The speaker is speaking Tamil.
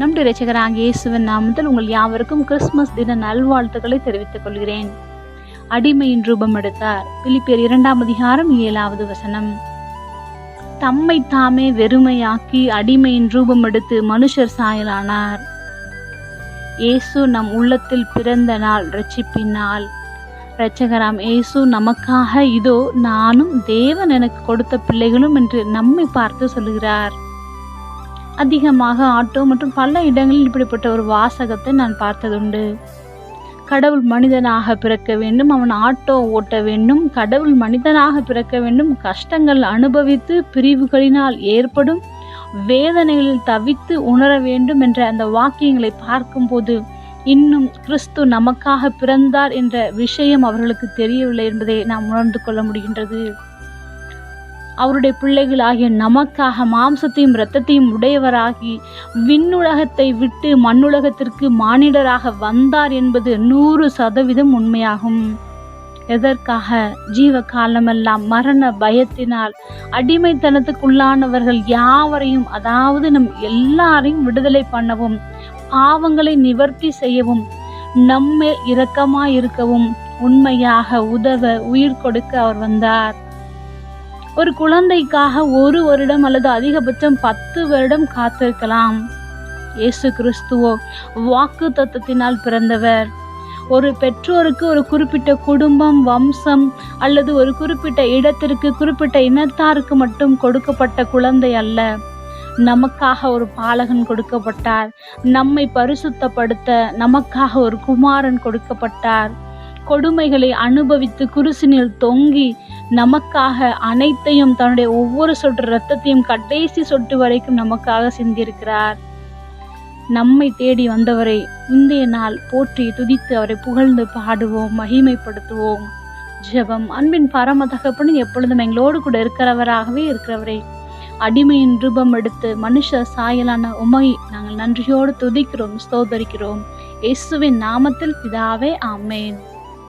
நம்முடைய ரசிகராக இயேசுவின் நாமத்தில் உங்கள் யாவருக்கும் கிறிஸ்துமஸ் தின நல்வாழ்த்துக்களை தெரிவித்துக் கொள்கிறேன். அடிமையின் ரூபம் எடுத்தார். பிலிப்பியர் இரண்டாம் அதிகாரம் ஏழாவது வசனம். தம்மை தாமே வெறுமையாக்கி அடிமையின் ரூபம் எடுத்து மனுஷர் சாயலானார். இயேசு நம் உள்ளத்தில் பிறந்த நாள் ரட்சிப்பின் நாள் இரட்சகராம் இயேசு நமக்காக இதோ நானும் தேவன் எனக்கு கொடுத்த பிள்ளைகளும் என்று நம்மை பார்த்து சொல்லுகிறார். அதிகமாக ஆட்டோ மற்றும் பல இடங்களில் இப்படிப்பட்ட ஒரு வாசகத்தை நான் பார்த்ததுண்டு. கடவுள் மனிதனாக பிறக்க வேண்டும் அவன் ஆட்டோ ஓட்ட வேண்டும் கடவுள் மனிதனாக பிறக்க வேண்டும் கஷ்டங்கள் அனுபவித்து பிரிவுகளினால் ஏற்படும் வேதனைகளில் தவித்து உணர வேண்டும் என்ற அந்த வாக்கியங்களை பார்க்கும்போது இன்னும் கிறிஸ்து நமக்காக பிறந்தார் என்ற விஷயம் அவர்களுக்கு தெரியவில்லை என்பதை நாம் உணர்ந்து கொள்ள முடிகின்றது. அவருடைய பிள்ளைகளாகிய நமக்காக மாம்சத்தையும் இரத்தத்தையும் உடையவராகி விண்ணுலகத்தை விட்டு மண்ணுலகத்திற்கு மானிடராக வந்தார் என்பது நூறு சதவீதம் உண்மையாகும். எதற்காக? ஜீவ காலமெல்லாம் மரண பயத்தினால் அடிமைத்தனத்துக்குள்ளானவர்கள் யாவரையும் அதாவது நம் எல்லாரையும் விடுதலை பண்ணவும் பாவங்களை நிவர்த்தி செய்யவும் நம்மேல் இரக்கமாயிருக்கவும் உண்மையாக உதவ உயிர் கொடுக்க அவர் வந்தார். ஒரு குழந்தைக்காக ஒரு வருடம் அல்லது அதிகபட்சம் பத்து வருடம் காத்திருக்கலாம். இயேசு கிறிஸ்துவோ வாக்கு தத்துவத்தினால் பிறந்தவர். ஒரு பெற்றோருக்கு ஒரு குறிப்பிட்ட குடும்பம் வம்சம் அல்லது ஒரு குறிப்பிட்ட இடத்திற்கு குறிப்பிட்ட இனத்தாருக்கு மட்டும் கொடுக்கப்பட்ட குழந்தை அல்ல. நமக்காக ஒரு பாலகன் கொடுக்கப்பட்டார். நம்மை பரிசுத்தப்படுத்த நமக்காக ஒரு குமாரன் கொடுக்கப்பட்டார். கொடுமைகளை அனுபவித்து குருசினில் தொங்கி நமக்காக அனைத்தையும் தன்னுடைய ஒவ்வொரு சொட்டு ரத்தத்தையும் கடைசி சொட்டு வரைக்கும் நமக்காக சிந்திருக்கிறார் நம்மை தேடி வந்தவரை இந்திய நாள் போற்றி துதித்து அவரை புகழ்ந்து பாடுவோம் மகிமைப்படுத்துவோம். ஜெபம். அன்பின் பரம தகப்பனு எப்பொழுதும் எங்களோடு கூட இருக்கிறவராகவே இருக்கிறவரே. அடிமையின் ரூபம் எடுத்து மனுஷ சாயலான உமை நாங்கள் நன்றியோடு துதிக்கிறோம் ஸ்தோதரிக்கிறோம் இயேசுவின் நாமத்தில் பிதாவே ஆமேன்.